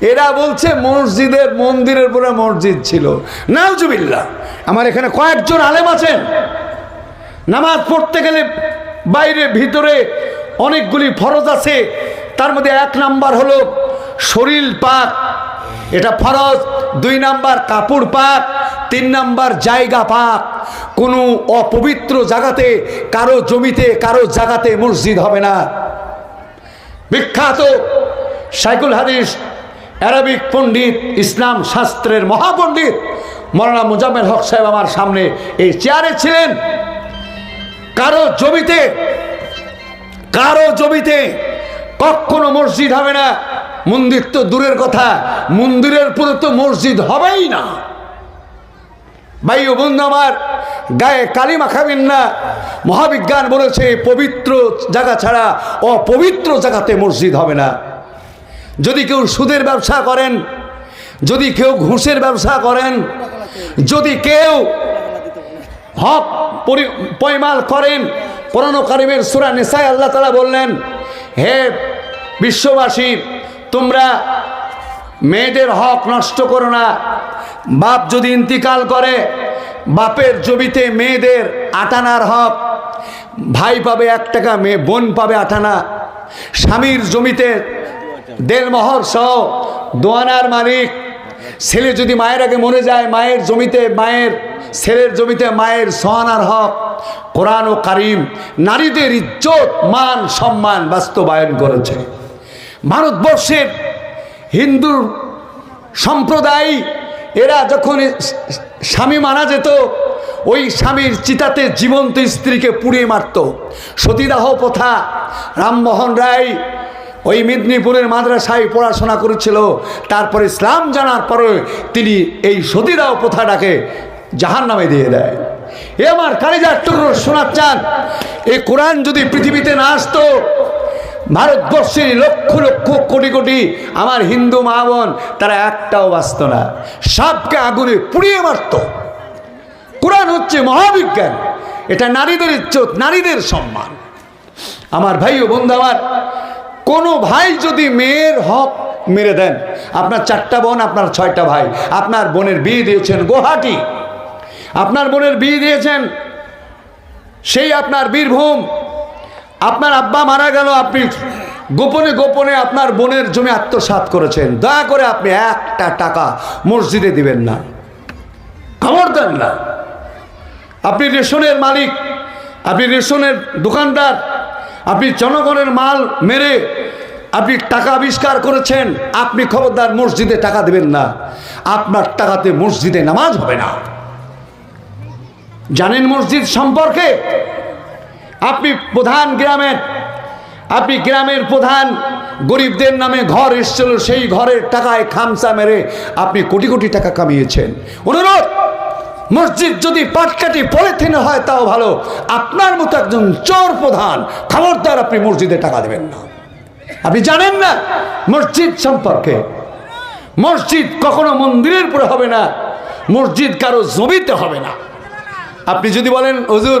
এরা বলছে মসজিদের মন্দিরের পরে মসজিদ ছিল। নাউজুবিল্লাহ। আমার এখানে কয়েকজন আলেম আছেন। নামাজ পড়তে গেলে বাইরে, ভিতরে অনেকগুলি ফরজ আছে। তার মধ্যে এক নাম্বার হলো শরীর পাক। এটা ফরজ। দুই নাম্বার কাপড় পাক। তিন নাম্বার জায়গা পাক। কোনো অপবিত্র জায়গাতে, কারও জমিতে, কারও জায়গাতে মসজিদ হবে না। বিখ্যাত সাইকুল হাদিস অ্যারাবিক পণ্ডিত, ইসলাম শাস্ত্রের মহাপণ্ডিত মৌলানা মুজাম্মেল হক সাহেব আমার সামনে এই চেয়ারে ছিলেন। কারও জমিতে কারও জমিতে কখনো মসজিদ হবে না। মন্দির তো দূরের কথা, মন্দিরের পুরো তো মসজিদ হবেই না। ভাই বন্ধু আমার, গায়ে কালি মাখাবেন না। মহাবিজ্ঞান বলেছে, পবিত্র জায়গা ছাড়া অপবিত্র জায়গাতে মসজিদ হবে না। যদি কেউ সুদের ব্যবসা করেন, যদি কেউ ঘুষের ব্যবসা করেন, যদি কেউ হক পরি- পয়মাল করেন, পুরানো কারিমের সুরা নেশায় আল্লাহ তালা বললেন, হে বিশ্ববাসী, তোমরা মেয়েদের হক নষ্ট করো না। বাপ যদি ইন্তিকাল করে, বাপের জমিতে মেয়েদের আটানার হক, ভাই পাবে এক টাকা, মেয়ে বোন পাবে আটানা। স্বামীর জমিতে দেড়মহর সহ দোয়ানার মালিক। ছেলে যদি মায়ের আগে মরে যায়, মায়ের জমিতে মায়ের, ছেলের জমিতে মায়ের সহানার হক। কোরআন ও কারিম নারীদের ইজ্জত, মান, সম্মান বাস্তবায়ন করেছে। ভারতবর্ষের হিন্দু সম্প্রদায়, এরা যখন স্বামী মারা যেত, ওই স্বামীর চিতাতে জীবন্ত স্ত্রীকে পুড়িয়ে মারত। সতীদাহ প্রথা, রামমোহন রায় ওই মেদিনীপুরের মাদ্রাসায় পড়াশোনা করেছিল। তারপরে ইসলাম জানার পরে তিনি এই সতীদাহ প্রথাটাকে জাহান নামে দিয়ে দেয়। এ আমার কালিজার টুকরো শোনার চান এই কোরআন যদি পৃথিবীতে না আসতো ভারতবর্ষের লক্ষ লক্ষ কোটি কোটি আমার হিন্দু মা বোন, তারা একটাও বাঁচত না। সবকে আগুনে পুড়িয়ে মারত। কোরআন হচ্ছে মহাবিজ্ঞান, এটা নারীদের ইজ্জত, নারীদের সম্মান। আমার ভাই ও বন্ধু আমার কোনো ভাই যদি মেয়ের হক মেরে দেন, আপনার চারটা বোন, আপনার ছয়টা ভাই, আপনার বোনের বিয়ে দিয়েছেন গুয়াহাটি, আপনার বোনের বিয়ে দিয়েছেন সেই আপনার বীরভূম, আপনার আব্বা মারা গেল, আপনি গোপনে গোপনে আপনার বোনের জমি আত্মসাৎ করেছেন, দয়া করে আপনি একটা টাকা মসজিদে দিবেন না। খবর দেন না। আপনি রেশনের মালিক, আপনি রেশনের দোকানদার আপনি জনগণের মাল মেরে আপনি টাকা আবিষ্কার করেছেন, আপনি খবরদার মসজিদে টাকা দেবেন না। আপনার টাকাতে মসজিদে নামাজ হবে না। জানেন মসজিদ সম্পর্কে? আপনি প্রধান গ্রামের, আপনি গ্রামের প্রধান গরিবদের নামে ঘর এসছিল, সেই ঘরের টাকায় খামসা মেরে আপনি কোটি কোটি টাকা কামিয়েছেন। অনুরোধ! মসজিদ যদি পাটকাটি পলিথিনে হয়, তাও ভালো। আপনার মতো একজন চোর প্রধান, খবরদার আপনি মসজিদে টাকা দেবেন না। আপনি জানেন না মসজিদ সম্পর্কে? মসজিদ কখনো মন্দিরের পরে হবে না, মসজিদ কারও জমিতে হবে না। আপনি যদি বলেন, হুজুর,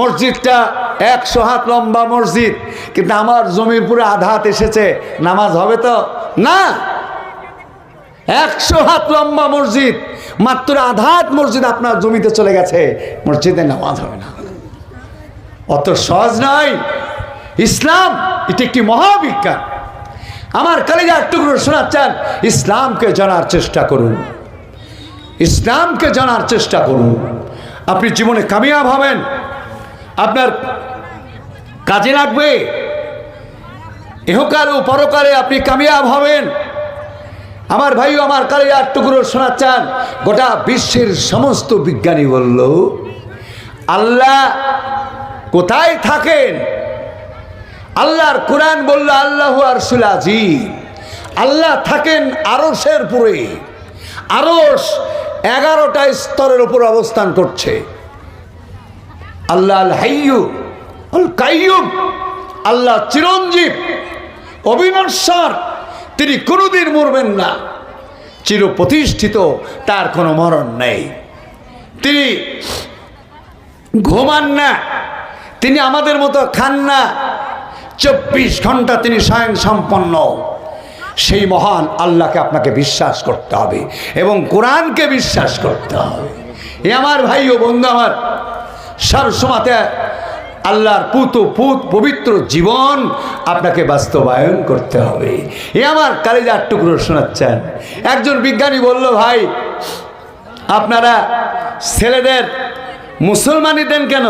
মসজিদটা একশো হাত লম্বা মসজিদ, কিন্তু আমার জমির পুরো আধা হাত এসেছে, নামাজ হবে তো? না। একশো হাত লম্বা মসজিদ মাত্র আধা হাত মসজিদ আপনার জমিতে চলে গেছে। মসজিদে নামাজ হবে না। অত সহজ নয়। ইসলাম, এটি একটি মহাবিজ্ঞান। আমার কালিজার টুকরো শোনার চান ইসলামকে জানার চেষ্টা করুন। ইসলামকে জানার চেষ্টা করুন। আপনি জীবনে কামিয়াব হবেন। আপনার কাজে লাগবে। এহকাল ও পরকালে আপনি কামিয়াব হবেন। আমার ভাই আমার কালে আর টুকরো শোনার চান গোটা বিশ্বের সমস্ত বিজ্ঞানী বলল, আল্লাহ কোথায় থাকেন? আল্লাহর কোরআন বলল, আল্লাহ আর সুলাজি আল্লাহ থাকেন আরসের পুরে। আরস এগারোটা স্তরের উপর অবস্থান করছে। আল্লাহ আল হাইয়ু আল কাইয়ুম আল্লাহ চিরঞ্জীব, অবিনশ্বর। তিনি কোনোদিন মরবেন না। চির প্রতিষ্ঠিত তার কোনো মরণ নেই। তিনি ঘুমান না। তিনি আমাদের মতো খান না। চব্বিশ ঘণ্টা তিনি স্বয়ং সম্পন্ন। সেই মহান আল্লাহকে আপনাকে বিশ্বাস করতে হবে এবং কোরআনকে বিশ্বাস করতে হবে। এ আমার ভাই ও বন্ধু আমার সবসময়তে আল্লাহর পুত পুত পবিত্র জীবন আপনাকে বাস্তবায়ন করতে হবে। এ আমার কালেজার টুকরো শোনাচ্ছেন। একজন বিজ্ঞানী বলল, ভাই, আপনারা ছেলেদের মুসলমানি দেন কেন?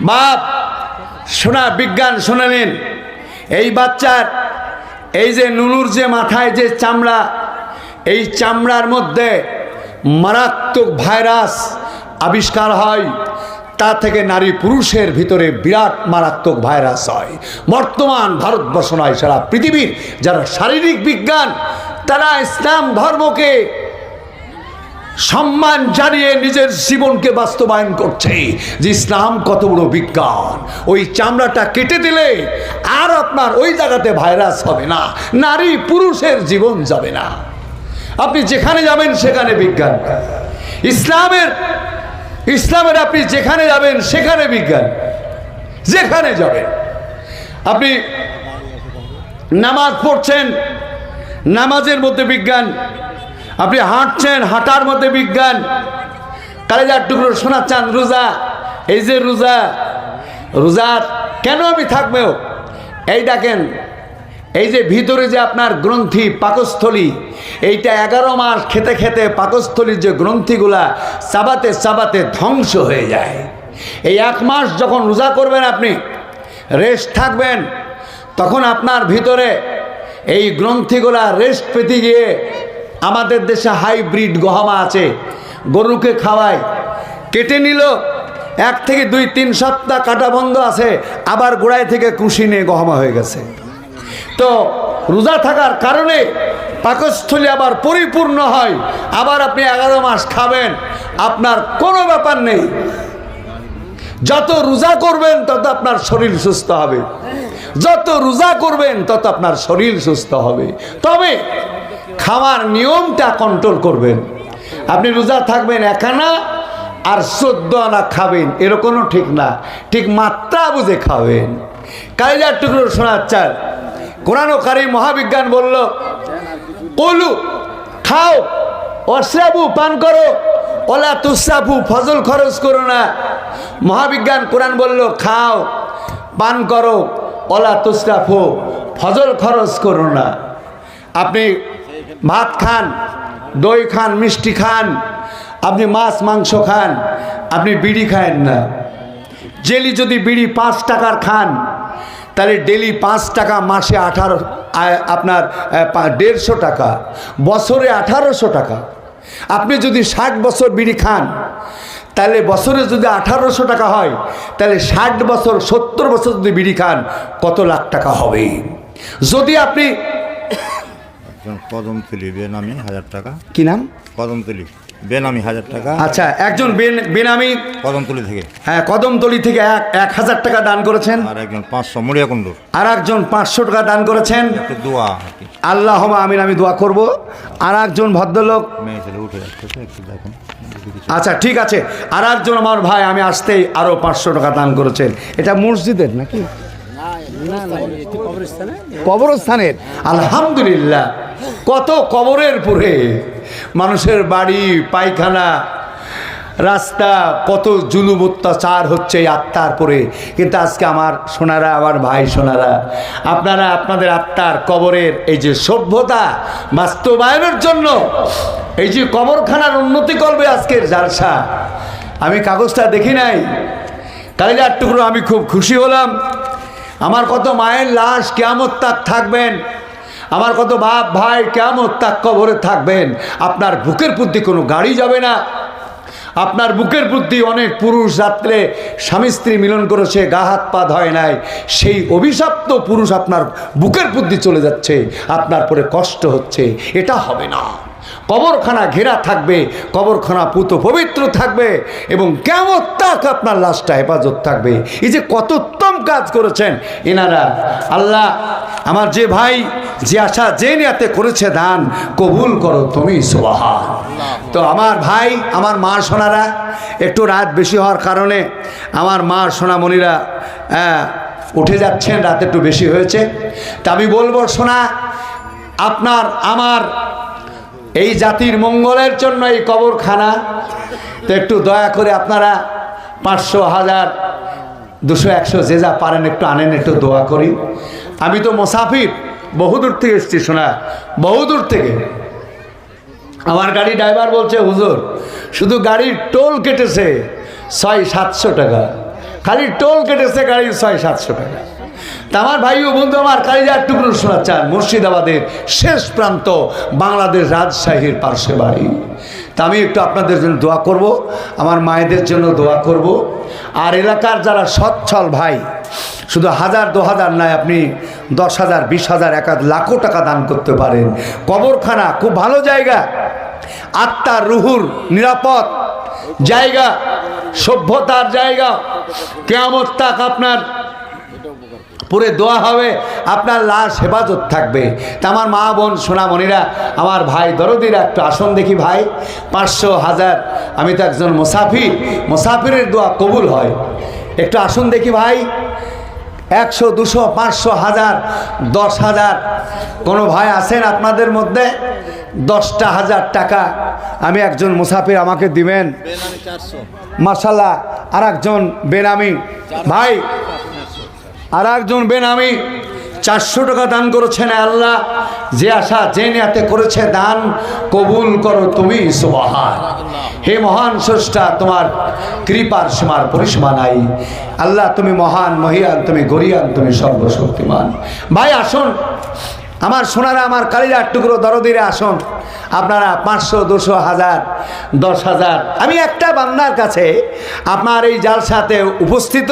বাপ, শোনা, বিজ্ঞান শুনে নিন। এই বাচ্চার, এই যে নুনুর যে মাথায় যে চামড়া, এই চামড়ার মধ্যে মারাত্মক ভাইরাস আবিষ্কার হয়। তা থেকে নারী পুরুষের ভিতরে বিরাট মারাত্মক ভাইরাস হয়। বর্তমান ভারতবর্ষ নয়, সারা পৃথিবীর যারা শারীরিক বিজ্ঞান, তারা ইসলাম ধর্মকে সম্মান জানিয়ে নিজের জীবনকে বাস্তবায়ন করছে যে ইসলাম কত বড় বিজ্ঞান। ওই চামড়াটা কেটে দিলে আর আপনার ওই জায়গাতে ভাইরাস হবে না, নারী পুরুষের জীবন যাবে না। আপনি যেখানে যাবেন সেখানে বিজ্ঞান। ইসলামের ইসলামের আপনি যেখানে যাবেন, সেখানে বিজ্ঞান। যেখানে যাবেন। আপনি নামাজ পড়ছেন, নামাজের মধ্যে বিজ্ঞান। আপনি হাঁটছেন, হাঁটার মধ্যে বিজ্ঞান। কালেজার টুকরো শোনাচ্ছেন, রোজা। এই যে রোজা রোজা কেন আমি থাকবেও এই দেখেন এই যে ভিতরে যে আপনার গ্রন্থি, পাকস্থলী, এইটা এগারো মাস খেতে খেতে পাকস্থলীর যে গ্রন্থিগুলা চাবাতে চাবাতে ধ্বংস হয়ে যায়। এই এক মাস যখন রোজা করবেন আপনি রেস্ট থাকবেন, তখন আপনার ভিতরে এই গ্রন্থিগুলা রেস্ট পেতে গিয়ে আমাদের দেশে হাইব্রিড গহমা আছে। গরুকে খাওয়ায়, কেটে নিল, এক থেকে দুই তিন সপ্তাহ কাটা বন্ধ আছে, আবার গোড়ায় থেকে কুশি নিয়ে গহমা হয়ে গেছে। তো রোজা থাকার কারণে পাকস্থলী আবার পরিপূর্ণ হয়। আবার আপনি এগারো মাস খাবেন, আপনার কোনো ব্যাপার নেই। যত রোজা করবেন, তত আপনার শরীর সুস্থ হবে। যত রোজা করবেন, তত আপনার শরীর সুস্থ হবে। তবে খাওয়ার নিয়মটা কন্ট্রোল করবেন। আপনি রোজা থাকবেন একানা আর চোদ্দ আনা খাবেন, এরকমও ঠিক না। ঠিক মাত্রা বুঝে খাবেন। কালিজার টুকরো শোনাচ্চার কোরআন কারি মহাবিজ্ঞান বলল, কলু, খাও, অশ্রাবু পান করো ওলা তুসাফু ফজল খরচ করো না। মহাবিজ্ঞান কোরআন বলল, খাও, পান করো ওলা তুসরাফু ফজল খরচ করো না। আপনি ভাত খান, দই খান, মিষ্টি খান, আপনি মাছ, মাংস খান, আপনি বিড়ি খায়েন না। জেলি যদি বিড়ি পাঁচ টাকার খান তাহলে ডেলি পাঁচ টাকা মাসে আঠারো আপনার দেড়শো টাকা বছরে আঠারোশো টাকা। আপনি যদি ষাট বছর বিড়ি খান তাহলে বছরে যদি আঠারোশো টাকা হয় তাহলে ষাট বছর সত্তর বছর যদি বিড়ি খান কত লাখ টাকা হবে? যদি আপনি একজন কদমতলি বেনামি হাজার টাকা। কি নাম? কদমতলি। বেনামি হাজার টাকা। আচ্ছা একজন বেন- বেনামি কদমতলি থেকে। হ্যাঁ কদমতলি থেকে এক এক হাজার টাকা দান করেছেন। আর একজন পাঁচশো মরিয়াকুণ্ডুর আর একজন পাঁচশো টাকা দান করেছেন। দোয়া আল্লাহ আমিন আমি দোয়া করব। আর একজন ভদ্রলোক উঠে দেখুন। আচ্ছা ঠিক আছে। আর একজন আমার ভাই আমি আসতেই আরও পাঁচশো টাকা দান করেছেন। এটা মসজিদের নাকি? কবরস্থানের? আলহামদুলিল্লাহ। কত কবরের পরে মানুষের বাড়ি, পায়খানা, রাস্তা, কত জুলুম অত্যাচার হচ্ছে আত্মার পরে। কিন্তু আজকে আমার সোনারা, আমার ভাই সোনারা, আপনারা আপনাদের আত্মার কবরের এই যে সভ্যতা বাস্তবায়নের জন্য, এই যে কবরখানার উন্নতি করবে আজকের জালসা। আমি কাগজটা দেখি নাই। কালিজার টুকরো আমি খুব খুশি হলাম। আমার কত মায়ের লাশ কেমন তার থাকবেন। আমার কত বাপ ভাই কেমন তাক কবরে থাকবেন। আপনার বুকের প্রতি কোনো গাড়ি যাবে না। আপনার বুকের প্রতি অনেক পুরুষ রাত্রে স্বামী স্ত্রী মিলন করেছে গা হাত পা ধয় নাই। সেই অভিশপ্ত পুরুষ আপনার বুকের বুদ্ধি চলে যাচ্ছে। আপনার পরে কষ্ট হচ্ছে। এটা হবে না। কবরখানা ঘেরা থাকবে। কবরখানা পুত পবিত্র থাকবে এবং কেমন তাক আপনার লাশটা হেফাজত থাকবে। এই যে কত উত্তম কাজ করেছেন। এনারা, আল্লাহ, আমার যে ভাই যে আশা যে নিয়াতে করেছে দান কবুল করো তুমি সোবাহা তো আমার ভাই আমার মা সোনারা একটু রাত বেশি হওয়ার কারণে আমার মা সোনামণিরা উঠে যাচ্ছেন রাত একটু বেশি হয়েছে। তা আমি বলব সোনা আপনার আমার এই জাতির মঙ্গলের জন্য এই কবরখানা তো একটু দয়া করে আপনারা পাঁচশো হাজার দুশো একশো যে যা পারেন একটু আনেন একটু দোয়া করি। আমি তো মোসাফির বহুদূর থেকে এসেছি, শোনা। বহুদূর থেকে। আমার গাড়ি ড্রাইভার বলছে, হুজুর, শুধু গাড়ির টোল কেটেছে ছয় সাতশো টাকা। খালি টোল কেটেছে গাড়ির ছয় সাতশো টাকা। আমার ভাই ও বন্ধু আমার, কালিজার টুকরো শোনা চান মুর্শিদাবাদের শেষ প্রান্ত বাংলাদেশ রাজশাহীর পার্শ্বে বাড়ি। তা আমি একটু আপনাদের জন্য দোয়া করব, আমার মায়েদের জন্য দোয়া করব। আর এলাকার যারা সচ্ছল ভাই শুধু হাজার, দু হাজার নয়, আপনি দশ হাজার, বিশ হাজার, এক লাখো টাকা দান করতে পারেন। কবরখানা, খুব ভালো জায়গা। আত্মার রুহুর নিরাপদ জায়গা, সভ্যতার জায়গা। কেমন তাক আপনার পুরে দোয়া হবে, আপনার লাশ হেফাজত থাকবে। তা আমার মা বোন সোনামণিরা আমার ভাই দরদিরা, একটু আসন দেখি ভাই। পাঁচশো হাজার, আমি তো একজন মুসাফির। মুসাফিরের দোয়া কবুল হয়। একটু আসুন দেখি ভাই। একশো, দুশো, পাঁচশো, হাজার, দশ হাজার। কোনো ভাই আছেন আপনাদের মধ্যে? দশটা হাজার টাকা আমি একজন মুসাফির আমাকে দিবেন। মার্শাল্লাহ আর একজন বেনামি। ভাই আর একজন বেনামি। চারশো টাকা দান করেছেন আল্লাহ। যে আশা, যে নিয়াতে করেছে দান, কবুল করো তুমি, সুবাহান। হে মহান স্রষ্টা, তোমার কৃপার সীমার পরিসীমা নাই। আল্লাহ, তুমি মহান, মহিয়ান, তুমি গরিয়ান, তুমি সর্বশক্তিমান। ভাই, আসুন। আমার সোনারা, আমার কালিজার টুকরো দরদিরে, আসুন। আপনারা পাঁচশো, দুশো, হাজার, দশ হাজার। আমি একটা বান্দার কাছে আপনার এই জালসাতে উপস্থিত।